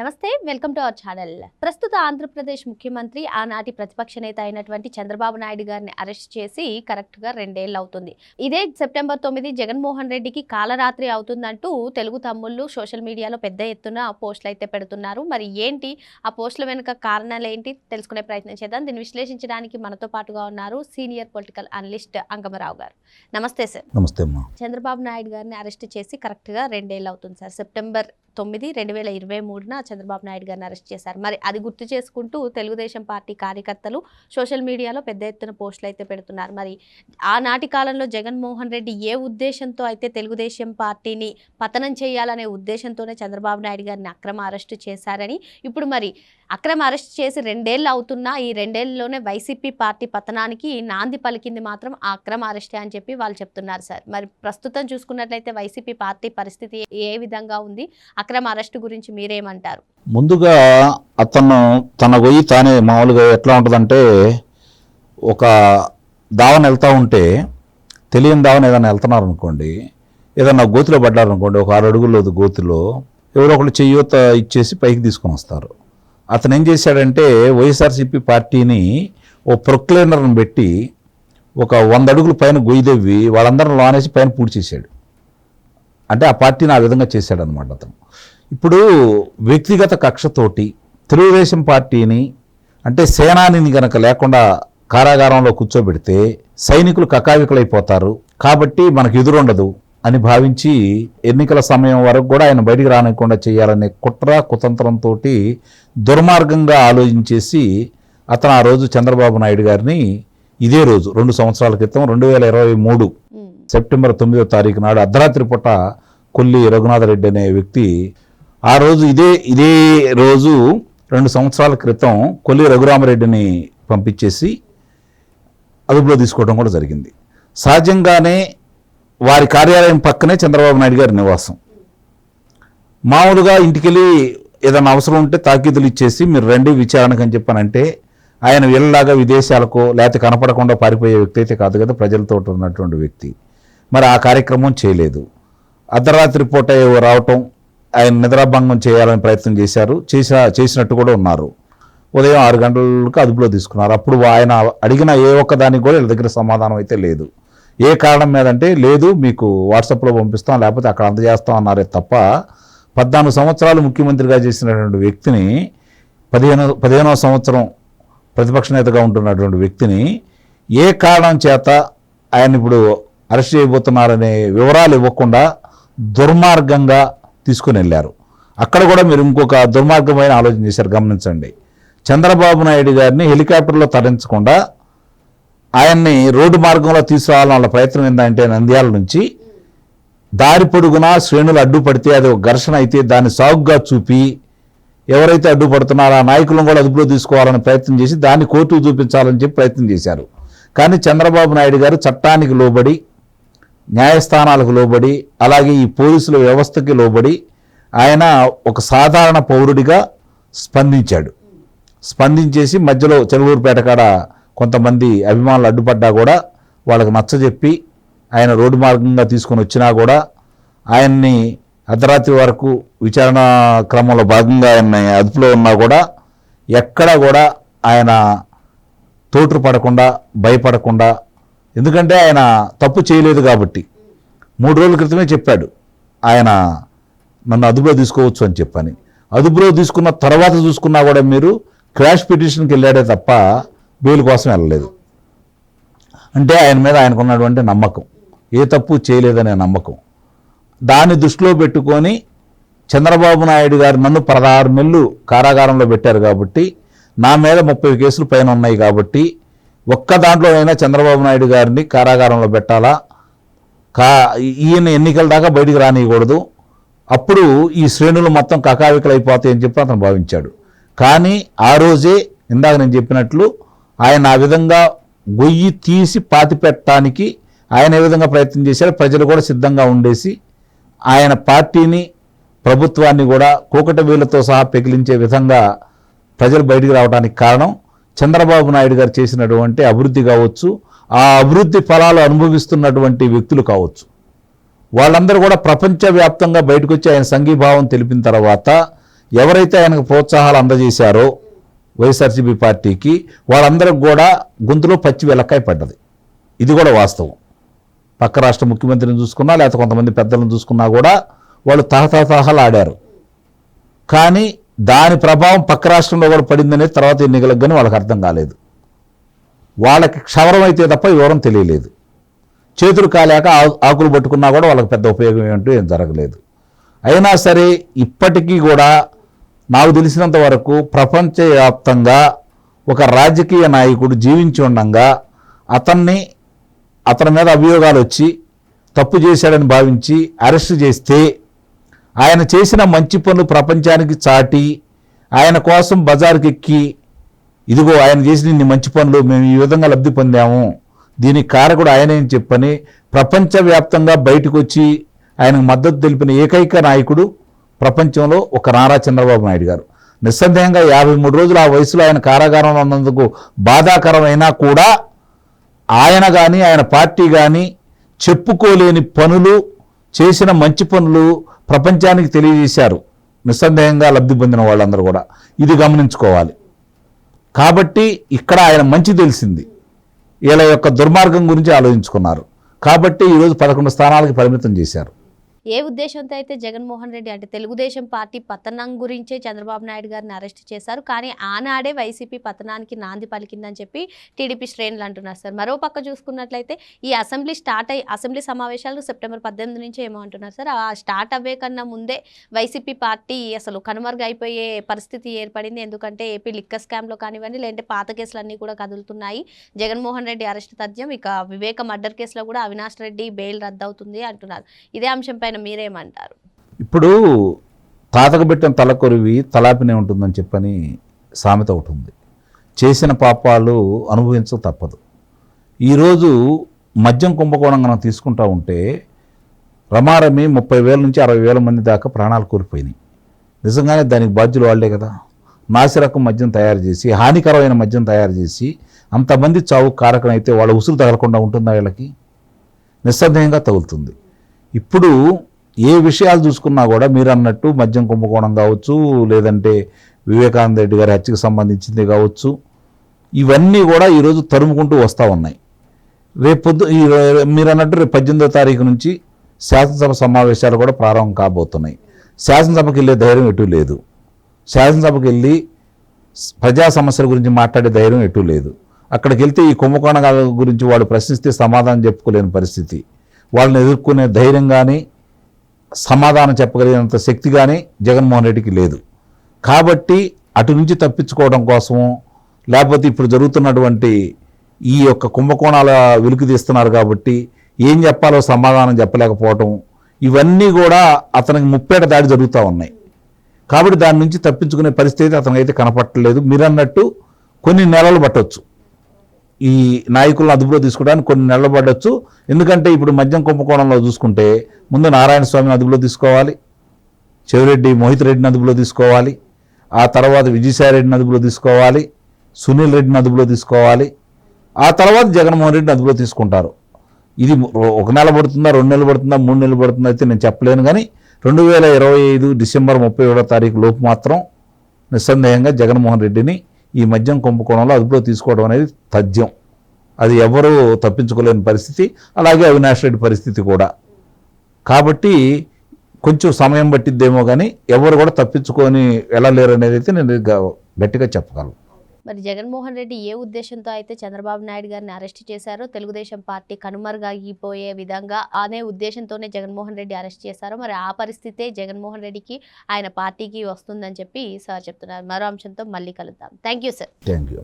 నమస్తే welcome to our channel. ప్రస్తుత ఆంధ్రప్రదేశ్ ముఖ్యమంత్రి ఆనాటి ప్రతిపక్ష నేత అయినటువంటి చంద్రబాబు నాయుడు గారిని అరెస్ట్ చేసి కరెక్ట్గా రెండేళ్ళు అవుతుంది ఇదే సెప్టెంబర్ తొమ్మిది జగన్మోహన్ రెడ్డికి కాలరాత్రి అవుతుందంటూ తెలుగు తమ్ముళ్ళు సోషల్ మీడియాలో పెద్ద ఎత్తున పోస్టులు అయితే పెడుతున్నారు. మరి ఏంటి? ఆ పోస్టుల వెనుక కారణాలు ఏంటి? తెలుసుకునే ప్రయత్నం చేద్దాం. దీన్ని విశ్లేషించడానికి మనతో పాటుగా ఉన్నారు సీనియర్ పొలిటికల్ అనలిస్ట్ అంగమరావు గారు. నమస్తే సార్. నమస్తే చంద్రబాబు నాయుడు గారిని అరెస్ట్ చేసి కరెక్ట్గా రెండేళ్ళు అవుతుంది సార్. సెప్టెంబర్ తొమ్మిది రెండు వేల ఇరవై మూడున చంద్రబాబు నాయుడు గారిని అరెస్ట్ చేశారు. మరి అది గుర్తు చేసుకుంటూ తెలుగుదేశం పార్టీ కార్యకర్తలు సోషల్ మీడియాలో పెద్ద ఎత్తున పోస్టులు అయితే పెడుతున్నారు. మరి ఆనాటి కాలంలో జగన్మోహన్ రెడ్డి ఏ ఉద్దేశంతో అయితే తెలుగుదేశం పార్టీని పతనం చేయాలనే ఉద్దేశంతోనే చంద్రబాబు నాయుడు గారిని అక్రమ అరెస్టు చేశారని ఇప్పుడు మరి అక్రమ అరెస్ట్ చేసి రెండేళ్ళు అవుతున్నా ఈ రెండేళ్ళలోనే వైసీపీ పార్టీ పతనానికి నాంది పలికింది మాత్రం ఆ అక్రమ అరెస్టే అని చెప్పి వాళ్ళు చెప్తున్నారు సార్. మరి ప్రస్తుతం చూసుకున్నట్లయితే వైసీపీ పార్టీ పరిస్థితి ఏ విధంగా ఉంది? అక్రమ అరెస్ట్ గురించి మీరేమంటారు? ముందుగా అతను తన గొయ్యి తానే మామూలుగా ఎట్లా ఉంటుందంటే ఒక దావన వెళ్తూ ఉంటే తెలియని దావన ఏదైనా వెళ్తున్నారు అనుకోండి ఏదన్నా గోతిలో పడ్డారనుకోండి ఒక ఆరు అడుగుల్లో గోతిలో ఎవరో ఒకళ్ళు చెయ్యూత ఇచ్చేసి పైకి తీసుకొని వస్తారు. అతను ఏం చేశాడంటే వైఎస్ఆర్సీపీ పార్టీని ఓ ప్రొక్లైనర్ని పెట్టి ఒక వంద అడుగుల పైన గొయ్యిదెవ్వి వాళ్ళందరిని లోనేసి పైన పూడ్చి చేశాడు. అంటే ఆ పార్టీని ఆ విధంగా చేశాడనమాట అతను. ఇప్పుడు వ్యక్తిగత కక్షతోటి తెలుగుదేశం పార్టీని అంటే సేనానిని గనక లేకుండా కారాగారంలో కూర్చోబెడితే సైనికులు కకావికలైపోతారు. కాబట్టి మనకు ఎదురుండదు. అని భావించి ఎన్నికల సమయం వరకు కూడా ఆయన బయటికి రానికుండా చేయాలనే కుట్ర కుతంత్రంతో దుర్మార్గంగా ఆలోచించేసి అతను ఆ రోజు చంద్రబాబు నాయుడు గారిని ఇదే రోజు రెండు సంవత్సరాల క్రితం రెండు వేల ఇరవై మూడు సెప్టెంబర్ తొమ్మిదో తారీఖు నాడు అర్ధరాత్రి పూట కొల్లి రఘునాథరెడ్డి అనే వ్యక్తి ఆ రోజు ఇదే ఇదే రోజు రెండు సంవత్సరాల క్రితం కొల్లి రఘురామరెడ్డిని పంపించేసి అదుపులో తీసుకోవడం కూడా జరిగింది. సహజంగానే వారి కార్యాలయం పక్కనే చంద్రబాబు నాయుడు గారి నివాసం. మామూలుగా ఇంటికెళ్ళి ఏదైనా అవసరం ఉంటే తాకీదులు ఇచ్చేసి మీరు రండి విచారణకు అని చెప్పానంటే ఆయన వీళ్ళలాగా విదేశాలకు లేకపోతే కనపడకుండా పారిపోయే వ్యక్తి అయితే కాదు కదా ప్రజలతో ఉన్నటువంటి వ్యక్తి. మరి ఆ కార్యక్రమం చేయలేదు. అర్ధరాత్రి పూట ఏవో రావటం ఆయన నిద్రాభంగం చేయాలని ప్రయత్నం చేశారు చేసిన చేసినట్టు కూడా ఉన్నారు. ఉదయం ఆరు గంటలకు అదుపులో తీసుకున్నారు. అప్పుడు ఆయన అడిగిన ఏ ఒక్క దానికి కూడా వీళ్ళ దగ్గర సమాధానం అయితే లేదు. ఏ కారణం మీద అంటే లేదు మీకు వాట్సాప్లో పంపిస్తాం లేకపోతే అక్కడ అందజేస్తాం అన్నారే తప్ప పద్నాలుగు సంవత్సరాలు ముఖ్యమంత్రిగా చేసినటువంటి వ్యక్తిని పదిహేను పదిహేనవ సంవత్సరం ప్రతిపక్ష నేతగా ఉంటున్నటువంటి వ్యక్తిని ఏ కారణం చేత ఆయన ఇప్పుడు అరెస్ట్ చేయబోతున్నారనే వివరాలు ఇవ్వకుండా దుర్మార్గంగా తీసుకుని వెళ్ళారు. అక్కడ కూడా మీరు ఇంకొక దుర్మార్గమైన ఆలోచన చేశారు గమనించండి. చంద్రబాబు నాయుడు గారిని హెలికాప్టర్లో తరించకుండా ఆయన్ని రోడ్డు మార్గంలో తీసుకురావాలని వాళ్ళ ప్రయత్నం ఏంటంటే నంద్యాల నుంచి దారి పొడుగునా శ్రేణులు అడ్డుపడితే అది ఒక ఘర్షణ అయితే దాన్ని సాగుగా చూపి ఎవరైతే అడ్డుపడుతున్నారో ఆ నాయకులను కూడా అదుపులో తీసుకోవాలని ప్రయత్నం చేసి దాన్ని కోర్టుకు చూపించాలని చెప్పి ప్రయత్నం చేశారు. కానీ చంద్రబాబు నాయుడు గారు చట్టానికి లోబడి న్యాయస్థానాలకు లోబడి అలాగే ఈ పోలీసుల వ్యవస్థకి లోబడి ఆయన ఒక సాధారణ పౌరుడిగా స్పందించాడు. స్పందించేసి మధ్యలో చెరువూరుపేట కాడ కొంతమంది అభిమానులు అడ్డుపడ్డా కూడా వాళ్ళకి నచ్చజెప్పి ఆయన రోడ్డు మార్గంగా తీసుకొని వచ్చినా కూడా ఆయన్ని అర్ధరాత్రి వరకు విచారణ క్రమంలో భాగంగా ఆయన అదుపులో ఉన్నా కూడా ఎక్కడా కూడా ఆయన తోటు పడకుండా భయపడకుండా ఎందుకంటే ఆయన తప్పు చేయలేదు కాబట్టి. మూడు రోజుల క్రితమే చెప్పాడు ఆయన నన్ను అదుపులో తీసుకోవచ్చు అని చెప్పని. అదుపులో తీసుకున్న తర్వాత చూసుకున్నా కూడా మీరు క్రాష్ పిటిషన్కి వెళ్ళాడే తప్ప బెయిల్ కోసం వెళ్ళలేదు. అంటే ఆయన మీద ఆయనకున్నటువంటి నమ్మకం. ఏ తప్పు చేయలేదనే నమ్మకం. దాన్ని దృష్టిలో పెట్టుకొని చంద్రబాబు నాయుడు గారు నన్ను పదహారు నెలలు కారాగారంలో పెట్టారు కాబట్టి నా మీద ముప్పై కేసులు పైన ఉన్నాయి కాబట్టి ఒక్క దాంట్లోనైనా చంద్రబాబు నాయుడు గారిని కారాగారంలో పెట్టాలా? కా ఈయన ఎన్నికల దాకా బయటికి రానియకూడదు. అప్పుడు ఈ శ్రేణులు మొత్తం కకావికలు అయిపోతాయని చెప్పి అతను భావించాడు. కానీ ఆ రోజే ఇందాక నేను చెప్పినట్లు ఆయన ఆ విధంగా గొయ్యి తీసి పాతి పెట్టడానికి ఆయన ఏ విధంగా ప్రయత్నం చేశారు ప్రజలు కూడా సిద్ధంగా ఉండేసి ఆయన పార్టీని ప్రభుత్వాన్ని కూడా కూకట వీళ్ళతో సహా పెగిలించే విధంగా ప్రజలు బయటికి రావడానికి కారణం చంద్రబాబు నాయుడు గారు చేసినటువంటి అభివృద్ధి కావచ్చు ఆ అభివృద్ధి ఫలాలు అనుభవిస్తున్నటువంటి వ్యక్తులు కావచ్చు. వాళ్ళందరూ కూడా ప్రపంచవ్యాప్తంగా బయటకు వచ్చి ఆయన సంఘీభావం తెలిపిన తర్వాత ఎవరైతే ఆయనకు ప్రోత్సాహాలు అందజేశారో వైఎస్ఆర్సీపీ పార్టీకి వాళ్ళందరికి కూడా గొంతులో పచ్చి వెలక్కాయ పడ్డది. ఇది కూడా వాస్తవం. పక్క రాష్ట్ర ముఖ్యమంత్రిని చూసుకున్నా లేకపోతే కొంతమంది పెద్దలను చూసుకున్నా కూడా వాళ్ళు తహతహతహలు ఆడారు కానీ దాని ప్రభావం పక్క రాష్ట్రంలో కూడా పడిందనేది తర్వాత ఎన్నికలకు కానీ వాళ్ళకి అర్థం కాలేదు. వాళ్ళకి క్షవరం అయితే తప్ప వివరం తెలియలేదు. చేతులు కాలేక ఆకులు పట్టుకున్నా కూడా వాళ్ళకి పెద్ద ఉపయోగం ఏంటో ఏం జరగలేదు. అయినా సరే ఇప్పటికీ కూడా నాకు తెలిసినంత వరకు ప్రపంచవ్యాప్తంగా ఒక రాజకీయ నాయకుడు జీవించి ఉండగా అతన్ని అతని మీద అభియోగాలు వచ్చి తప్పు చేశాడని భావించి అరెస్ట్ చేస్తే ఆయన చేసిన మంచి పనులు ప్రపంచానికి చాటి ఆయన కోసం బజార్కి ఎక్కి ఇదిగో ఆయన చేసిన ఇన్ని మంచి పనులు మేము ఈ విధంగా లబ్ధి పొందాము. దీనికి కారకుడు ఆయనే అని చెప్పని ప్రపంచవ్యాప్తంగా బయటకు వచ్చి ఆయనకు మద్దతు తెలిపిన ఏకైక నాయకుడు ప్రపంచంలో ఒక నారా చంద్రబాబు నాయుడు గారు. నిస్సందేహంగా యాభై మూడు రోజులు ఆ వయసులో ఆయన కారాగారంలో ఉన్నందుకు బాధాకరమైనా కూడా ఆయన కానీ ఆయన పార్టీ కానీ చెప్పుకోలేని పనులు చేసిన మంచి పనులు ప్రపంచానికి తెలియజేశారు. నిస్సందేహంగా లబ్ధి పొందిన వాళ్ళందరూ కూడా. ఇది గమనించుకోవాలి. కాబట్టి ఇక్కడ ఆయన మంచి తెలిసింది. వీళ్ళ యొక్క దుర్మార్గం గురించి ఆలోచించుకున్నారు. కాబట్టి ఈరోజు పదకొండు స్థానాలకి పరిమితం చేశారు. ఏ ఉద్దేశంతో అయితే జగన్మోహన్ రెడ్డి అంటే తెలుగుదేశం పార్టీ పతనం గురించే చంద్రబాబు నాయుడు గారిని అరెస్ట్ చేశారు. కానీ ఆనాడే వైసీపీ పతనానికి నాంది పలికిందని చెప్పి టీడీపీ శ్రేణులు అంటున్నారు సార్. మరో పక్క చూసుకున్నట్లయితే ఈ అసెంబ్లీ స్టార్ట్ అయ్యి అసెంబ్లీ సమావేశాలు సెప్టెంబర్ పద్దెనిమిది నుంచి ఏమో అంటున్నారు సార్. ఆ స్టార్ట్ అవ్వే కన్నా ముందే వైసీపీ పార్టీ అసలు కనుమరుగైపోయే పరిస్థితి ఏర్పడింది. ఎందుకంటే ఏపీ లిక్క స్కామ్లో కానివ్వండి లేదంటే పాత కేసులన్నీ కూడా కదులుతున్నాయి. జగన్మోహన్ రెడ్డి అరెస్ట్ తథ్యం ఇక వివేక మర్డర్ కేసులో కూడా అవినాష్ రెడ్డి బెయిల్ రద్దవుతుంది అంటున్నారు. ఇదే అంశంపై అంశంపైన మీరేమంటారు? ఇప్పుడు తాతకు పెట్టిన తలకొరివి తలాపినే ఉంటుందని చెప్పని సామెత ఒకటి ఉంది. చేసిన పాపాలు అనుభవించక తప్పదు. ఈరోజు మద్యం కుంభకోణం మనం తీసుకుంటా ఉంటే రమారమి ముప్పై వేల నుంచి అరవై వేల మంది దాకా ప్రాణాలు కోల్పోయినాయి. నిజంగానే దానికి బాధ్యులు వాళ్ళే కదా. నాసిరకం మద్యం తయారు చేసి హానికరమైన మద్యం తయారు చేసి అంతమంది చావు కారకం అయితే వాళ్ళ ఉసురు తగలకుండా ఉంటుందా వీళ్ళకి? నిస్సందేహంగా తగులుతుంది. ఇప్పుడు ఏ విషయాలు చూసుకున్నా కూడా మీరు అన్నట్టు మద్యం కుంభకోణం కావచ్చు లేదంటే వివేకానంద రెడ్డి గారి హత్యకు సంబంధించింది కావచ్చు ఇవన్నీ కూడా ఈరోజు తరుముకుంటూ వస్తూ ఉన్నాయి. రేపు ఈ మీరు అన్నట్టు రేపు పద్దెనిమిదో తారీఖు నుంచి శాసనసభ సమావేశాలు కూడా ప్రారంభం కాబోతున్నాయి. శాసనసభకి వెళ్ళే ధైర్యం ఎటు లేదు. శాసనసభకి వెళ్ళి ప్రజా సమస్యల గురించి మాట్లాడే ధైర్యం ఎటు లేదు. అక్కడికి వెళ్తే ఈ కుంభకోణాల గురించి వాడు ప్రశ్నిస్తే సమాధానం చెప్పుకోలేని పరిస్థితి. వాళ్ళని ఎదుర్కొనే ధైర్యం కానీ సమాధానం చెప్పగలిగినంత శక్తి కానీ జగన్మోహన్ రెడ్డికి లేదు. కాబట్టి అటు నుంచి తప్పించుకోవడం కోసము లేకపోతే ఇప్పుడు జరుగుతున్నటువంటి ఈ యొక్క కుంభకోణాల వెలుగు తీస్తున్నారు కాబట్టి ఏం చెప్పాలో సమాధానం చెప్పలేకపోవటం ఇవన్నీ కూడా అతనికి ముప్పేట దాడి జరుగుతూ ఉన్నాయి. కాబట్టి దాని నుంచి తప్పించుకునే పరిస్థితి అతనికి అయితే కనపట్టలేదు మీరు అన్నట్టు కొన్ని నెలలు పట్టవచ్చు ఈ నాయకులను అదుపులో తీసుకోవడానికి కొన్ని నెలలు పడవచ్చు ఎందుకంటే ఇప్పుడు మద్యం కుంభకోణంలో చూసుకుంటే ముందు నారాయణ స్వామిని అదుపులో తీసుకోవాలి. చెవిరెడ్డి మోహిత్ రెడ్డిని అదుపులో తీసుకోవాలి. ఆ తర్వాత విజయసాయిరెడ్డిని అదుపులో తీసుకోవాలి. సునీల్ రెడ్డిని అదుపులో తీసుకోవాలి. ఆ తర్వాత జగన్మోహన్ రెడ్డిని అదుపులో తీసుకుంటారు. ఇది ఒక నెల పడుతుందా రెండు నెలలు పడుతుందా మూడు నెలలు పడుతుందా అయితే నేను చెప్పలేను కానీ రెండు వేల ఇరవై ఐదు డిసెంబర్ ముప్పై ఏడో తారీఖు లోపు మాత్రం నిస్సందేహంగా జగన్మోహన్ రెడ్డిని ఈ మద్యం కుంభకోణంలో అదుపులో తీసుకోవడం అనేది తథ్యం. అది ఎవరూ తప్పించుకోలేని పరిస్థితి అలాగే అవినాష్ రెడ్డి పరిస్థితి కూడా. కాబట్టి కొంచెం సమయం పట్టిద్దేమో కానీ ఎవరు కూడా తప్పించుకొని వెళ్ళలేరు అనేది అయితే నేను గ- గట్టిగా చెప్పగలను. మరి జగన్మోహన్ రెడ్డి ఏ ఉద్దేశంతో అయితే చంద్రబాబు నాయుడు గారిని అరెస్ట్ చేశారో తెలుగుదేశం పార్టీ కనుమరుగాగిపోయే విధంగా అనే ఉద్దేశంతోనే జగన్మోహన్ రెడ్డి అరెస్ట్ చేశారో మరి ఆ పరిస్థితే జగన్మోహన్ రెడ్డికి ఆయన పార్టీకి వస్తుందని చెప్పి సార్ చెప్తున్నారు. మరో అంశంతో మళ్ళీ కలుద్దాం. Thank you sir. Thank you